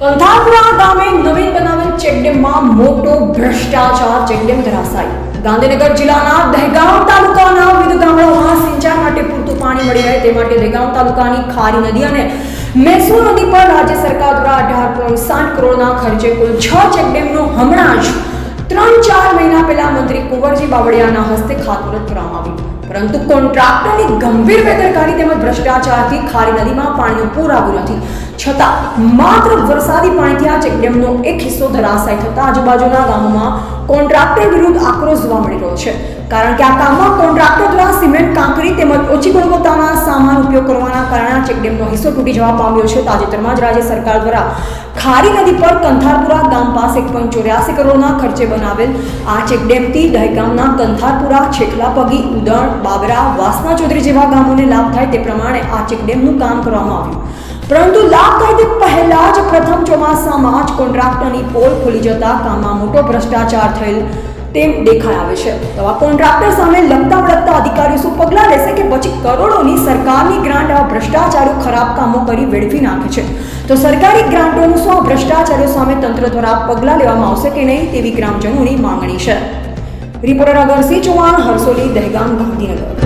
કંથાપુરા ગામે નવીન બનાવેલ ચેકડેમમાં મોટો ભ્રષ્ટાચાર ચેકડેમ ધરાશાય. ગાંધીનગર જિલ્લાના દહેગામ તાલુકાના વિવિધ ગામડાઓમાં સિંચાઈ માટે પૂરતું પાણી મળી રહે તે માટે દહેગામ તાલુકાની ખારી નદી અને મેસૂર નદી પર રાજ્ય સરકાર દ્વારા અઢાર પોઈન્ટ સાઠ કરોડના ખર્ચે કુલ છ ચેકડેમનું હમણાં જ ત્રણ ચાર મહિના પહેલા મંત્રી કુંવરજી બાવળિયાના હસ્તે ખાતમુહૂર્ત કરવામાં આવ્યું. પરંતુ કોન્ટ્રાક્ટરની ગંભીર બેદરકારી તેમજ ભ્રષ્ટાચારથી ખારી નદીમાં પાણીનું પૂર આવ્યું નથી. છતાં માત્ર વરસાદી પાણીથી આ ચેકડેમનો એક હિસ્સો ધરાશાય થતા આજુબાજુના ગામોમાં કોન્ટ્રાક્ટર વિરુદ્ધ આક્રોશ જોવા મળી રહ્યો છે. કારણ કે આ કામમાં કોન્ટ્રાક્ટર દ્વારા સિમેન્ટ, કાંકરી તેમજ ઓછી ગુણવત્તાના સામાન ઉપયોગ કરવાના કારણે ચેકડેમનો હિસ્સો તૂટી જવા પામ્યો છે. તાજેતરમાં જ રાજ્ય સરકાર દ્વારા ખારી નદી પર કંથારપુરા ગામ પાસે એક પોઈન્ટ ચોર્યાસી કરોડના ખર્ચે બનાવેલ આ ચેકડેમથી દહેગામના કંથારપુરા, છેખલા પગી, ઉદણ, બાબરા, વાસના ચૌધરી જેવા ગામોને લાભ થાય તે પ્રમાણે આ ચેકડેમનું કામ કરવામાં આવ્યું. પરંતુ લાભ થાય તે પહેલા જ પ્રથમ ચોમાસામાં જ કોન્ટ્રાક્ટરની પોલ ખુલી જતા કામમાં મોટો ભ્રષ્ટાચાર થયેલ તેમ દેખાઈ આવે છે. તો આ કોન્ટ્રાક્ટર સામે લગતા વળગતા અધિકારીઓ શું પગલાં લેશે કે પછી કરોડોની સરકારની ગ્રાન્ટ આવા ભ્રષ્ટાચારો ખરાબ કામો કરી વેડફી નાખે છે? તો સરકારી ગ્રાન્ટોનું શું આ ભ્રષ્ટાચારો સામે તંત્ર દ્વારા પગલાં લેવામાં આવશે કે નહીં તેવી ગ્રામજનોની માંગણી છે. રિપોર્ટર અગરસિંહ ચૌહાણ હરસોલી દહેગામ, ગાંધીનગર.